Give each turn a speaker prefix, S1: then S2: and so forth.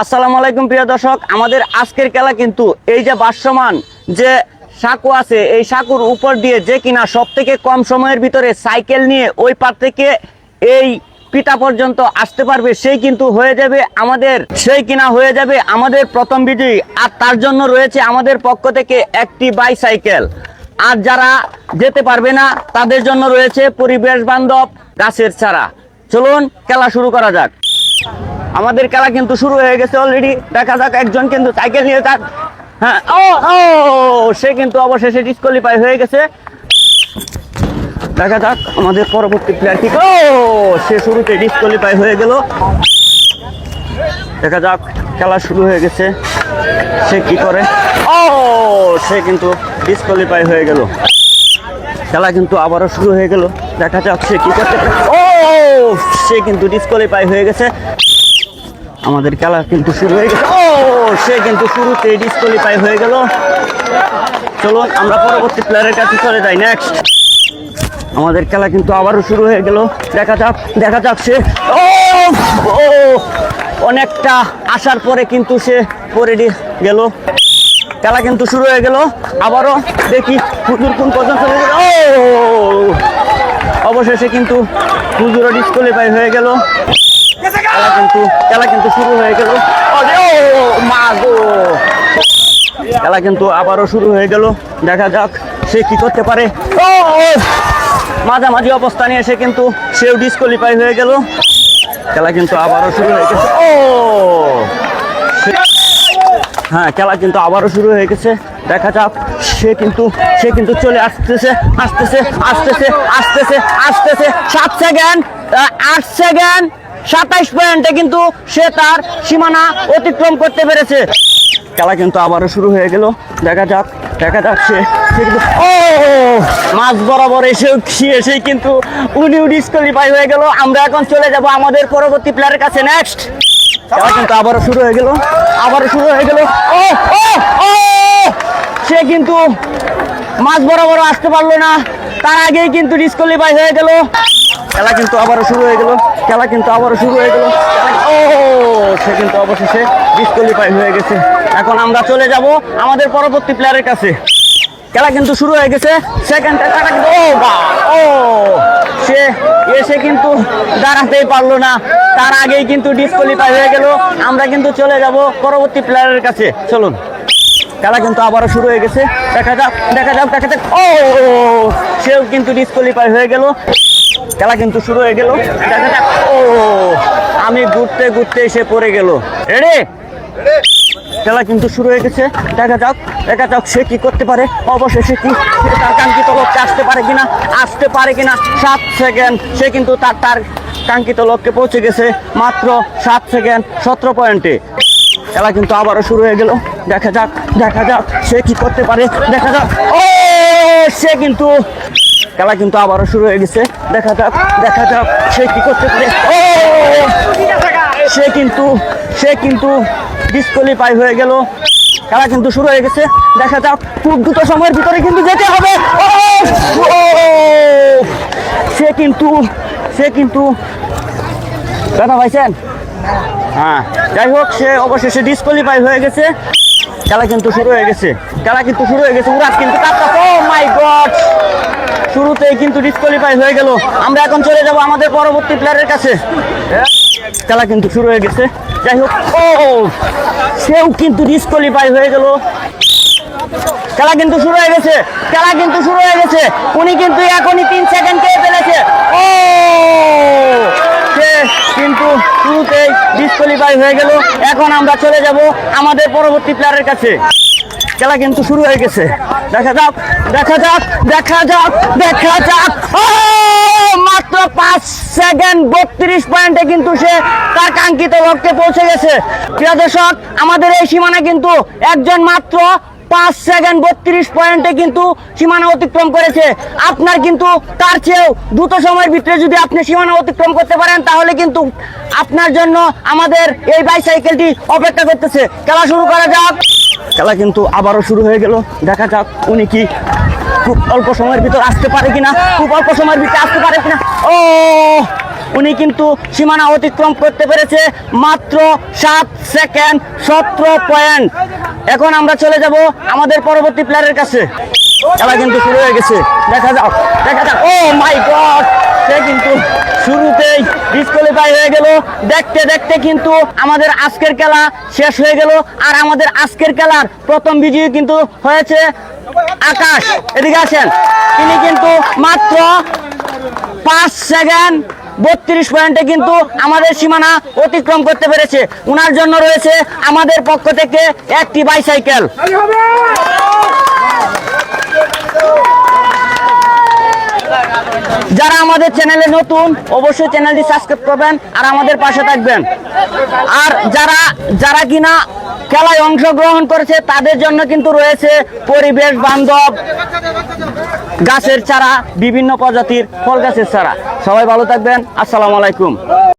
S1: আসসালামু আলাইকুম প্রিয় দর্শক, আমাদের আজকের খেলা কিন্তু এই যে ভাষ্যমান যে সাঁকু আছে, এই সাঁকুর উপর দিয়ে যে কিনা সব থেকে কম সময়ের ভিতরে সাইকেল নিয়ে ওই পার থেকে এই পিতা পর্যন্ত আসতে পারবে, সেই কিন্তু হয়ে যাবে আমাদের, সেই কিনা হয়ে যাবে আমাদের প্রথম বিজয়ী। আর তার জন্য রয়েছে আমাদের পক্ষ থেকে একটি বাইসাইকেল আর যারা যেতে পারবে না, তাদের জন্য রয়েছে পরিবেশ বান্ধব গাছের চারা। চলুন, খেলা শুরু করা যাক। আমাদের খেলা কিন্তু শুরু হয়ে গেছে অলরেডি দেখা যাক, একজন কিন্তু সাইকেল নিয়ে তার হ্যাঁ ও ও, সে কিন্তু অবশেষে ডিসকোয়ালিফাই হয়ে গেছে। দেখা যাক, আমাদের পরবর্তী প্লেয়ার কি ও, সে শুরুতে ডিসকোয়ালিফাই হয়ে গেল। দেখা যাক, খেলা শুরু হয়ে গেছে। সে কি করে? ও, সে কিন্তু ডিসকোয়ালিফাই হয়ে গেল। খেলা কিন্তু আবারও শুরু হয়ে গেল। দেখা যাক, সে কি পারে। ও, সে কিন্তু ডিসকোয়ালিফাই হয়ে গেছে। আমাদের খেলা কিন্তু শুরু হয়ে গেছে। ও, সে কিন্তু শুরুতে ডিসকোয়ালিফাই হয়ে গেল। চলুন, আমরা পরবর্তী প্লেয়ারের কাছে চলে যাই। নেক্সট আমাদের খেলা কিন্তু আবারও শুরু হয়ে গেল। দেখা যাক দেখা যাক সে, ও ও, অনেকটা আসার পরে কিন্তু সে পরে গেল। খেলা কিন্তু শুরু হয়ে গেল। আবারও দেখি হুজুর কোন পর্যন্ত গেল। ও, অবশেষে কিন্তু হুজুরও ডিসকোয়ালিফাই হয়ে গেল। খেলা কিন্তু কিন্তু শুরু হয়ে গেল। মা গো। খেলা কিন্তু আবারও শুরু হয়ে গেল। দেখা যাক সে কি করতে পারে। ও মাঝামাঝি অবস্থা নিয়ে সে কিন্তু সেও ডিসকোয়ালিফাই হয়ে গেল। খেলা কিন্তু আবারও শুরু হয়ে গেছে। ও। হ্যাঁ খেলা কিন্তু আবারও শুরু হয়ে গেছে। দেখা যাক সে কিন্তু সে কিন্তু চলে আসতেছে আসতেছে আসতেছে আসতেছে আসতেছে। সাত সেকেন্ড আট সেকেন্ড সাতাইশ পয়েন্টে কিন্তু সে তার সীমানা অতিক্রম করতে পেরেছে। খেলা কিন্তু আবারও শুরু হয়ে গেল। দেখা যাক, দেখা কিন্তু ও! মাছ বরাবর এসে এসেই কিন্তু উনিও ডিসকোয়ালিফাই হয়ে গেল। আমরা এখন চলে যাব আমাদের পরবর্তী প্লেয়ারের কাছে। নেক্সট খেলা কিন্তু আবারও শুরু হয়ে গেল। আবারও শুরু হয়ে গেল। ও ও ও! সে কিন্তু মাছ বরাবর আসতে পারল না। তার আগেই কিন্তু ডিসকোয়ালিফাই হয়ে গেল। খেলা কিন্তু আবারও শুরু হয়ে গেল। খেলা কিন্তু আবারও শুরু হয়ে গেল। ও, সে কিন্তু অবশেষে ডিসকোয়ালিফাই হয়ে গেছে। এখন আমরা চলে যাব আমাদের পরবর্তী প্লেয়ারের কাছে। খেলা কিন্তু শুরু হয়ে গেছে। সেকেন্ড কিন্তু ও, বা, ও, সে এসে কিন্তু দাঁড়াতেই পারল না। তার আগেই কিন্তু ডিসকোয়ালিফাই হয়ে গেল। আমরা কিন্তু চলে যাব পরবর্তী প্লেয়ারের কাছে। চলুন। খেলা কিন্তু আবারও শুরু হয়ে গেছে। দেখা যাক দেখা যাক দেখা যাক। ও সেও কিন্তু ডিসকোয়ালিফাই হয়ে গেল। খেলা কিন্তু শুরু হয়ে গেল। দেখা যাক। ও আমি ঘুরতে ঘুরতে এসে পড়ে গেল। রেডি খেলা কিন্তু শুরু হয়ে গেছে। দেখা যাক দেখা যাক সে কি করতে পারে। অবশেষে কি, তার কাঙ্ক্ষিত লক্ষ্যে আসতে পারে কিনা, আসতে পারে কিনা। সাত সেকেন্ড সে কিন্তু তার তার কাঙ্ক্ষিত লক্ষ্যে পৌঁছে গেছে। মাত্র সাত সেকেন্ড সতেরো পয়েন্টে খেলা কিন্তু আবারও শুরু হয়ে গেল। দেখা যাক দেখা যাক সে কি করতে পারে। দেখা যাক। ও, সে কিন্তু খেলা কিন্তু আবারও শুরু হয়ে গেছে। দেখা যাক দেখা যাক সে কি করতে পারে। ও, সে কিন্তু সে কিন্তু ডিসকোয়ালিফাই হয়ে গেল। খেলা কিন্তু শুরু হয়ে গেছে। দেখা যাক, খুব দ্রুত সময়ের ভিতরে কিন্তু যেতে হবে! সে কিন্তু সে কিন্তু কথা পাইছেন হ্যাঁ যাই হোক, সে অবশেষে ডিসকোয়ালিফাই হয়ে গেছে। খেলা কিন্তু শুরু হয়ে গেছে। খেলা কিন্তু শুরু হয়ে গেছে উরাত কিন্তু ও মাই গড শুরুতেই কিন্তু ডিসকোয়ালিফাই হয়ে গেল। আমরা এখন চলে যাব আমাদের পরবর্তী প্লেয়ারের কাছে। খেলা কিন্তু শুরু হয়ে গেছে। যাই হোক ও সেও কিন্তু ডিসকোয়ালিফাই হয়ে গেল। খেলা কিন্তু শুরু হয়ে গেছে। খেলা কিন্তু শুরু হয়ে গেছে। উনি কিন্তু এখনই তিন সেকেন্ড খেয়ে ফেলেছে। ও সে কিন্তু শুরুতেই ডিসকোয়ালিফাই হয়ে গেল। এখন আমরা চলে যাব আমাদের পরবর্তী প্লেয়ারের কাছে। খেলা কিন্তু শুরু হয়ে গেছে। দেখা যাক দেখা যাক দেখা যাক দেখা যাক। মাত্র পাঁচ সেকেন্ড বত্রিশ পয়েন্টে কিন্তু সে তার কাঙ্ক্ষিত লক্ষ্যে পৌঁছে গেছে। প্রিয় দর্শক, আমাদের এই সীমানা কিন্তু একজন মাত্র পাঁচ সেকেন্ড বত্রিশ পয়েন্টে কিন্তু সীমানা অতিক্রম করেছে। আপনার কিন্তু তার চেয়েও দ্রুত সময়ের ভিতরে যদি আপনি সীমানা অতিক্রম করতে পারেন, তাহলে কিন্তু আপনার জন্য আমাদের এই বাইসাইকেলটি অপেক্ষা করতেছে। খেলা শুরু করা যাক। খেলা কিন্তু আবারও শুরু হয়ে গেল। দেখা যাক উনি কি খুব অল্প সময়ের ভিতর আসতে পারে কিনা, খুব অল্প সময়ের ভিতরে আসতে পারে কিনা। ও, উনি কিন্তু সীমানা অতিক্রম করতে পেরেছে মাত্র সাত সেকেন্ড, সতেরো পয়েন্ট। এখন আমরা চলে যাব আমাদের পরবর্তী প্লেয়ারের কাছে। খেলা কিন্তু শুরু হয়ে গেছে। দেখা যাক। দেখা যাক। ও মাই গড সে কিন্তু শুরুতেই ডিসকোয়ালিফাই হয়ে গেল। দেখতে দেখতে কিন্তু আমাদের আজকের খেলা শেষ হয়ে গেল। আর আমাদের আজকের খেলার প্রথম বিজয়ী কিন্তু হয়েছে আকাশ। এদিকে আসেন। তিনি কিন্তু মাত্র পাঁচ সেকেন্ড বত্রিশ পয়েন্টে কিন্তু আমাদের সীমানা অতিক্রম করতে পেরেছে। ওনার জন্য রয়েছে আমাদের পক্ষ থেকে একটি বাইসাইকেল যারা আমাদের চ্যানেলে নতুন, অবশ্যই চ্যানেলটি সাবস্ক্রাইব করবেন আর আমাদের পাশে থাকবেন। আর যারা যারা কিনা খেলায় অংশগ্রহণ করেছে, তাদের জন্য কিন্তু রয়েছে পরিবেশ বান্ধব। গাছের চারা বিভিন্ন প্রজাতির ফল গাছের চারা। সবাই ভালো থাকবেন। আসসালামু আলাইকুম।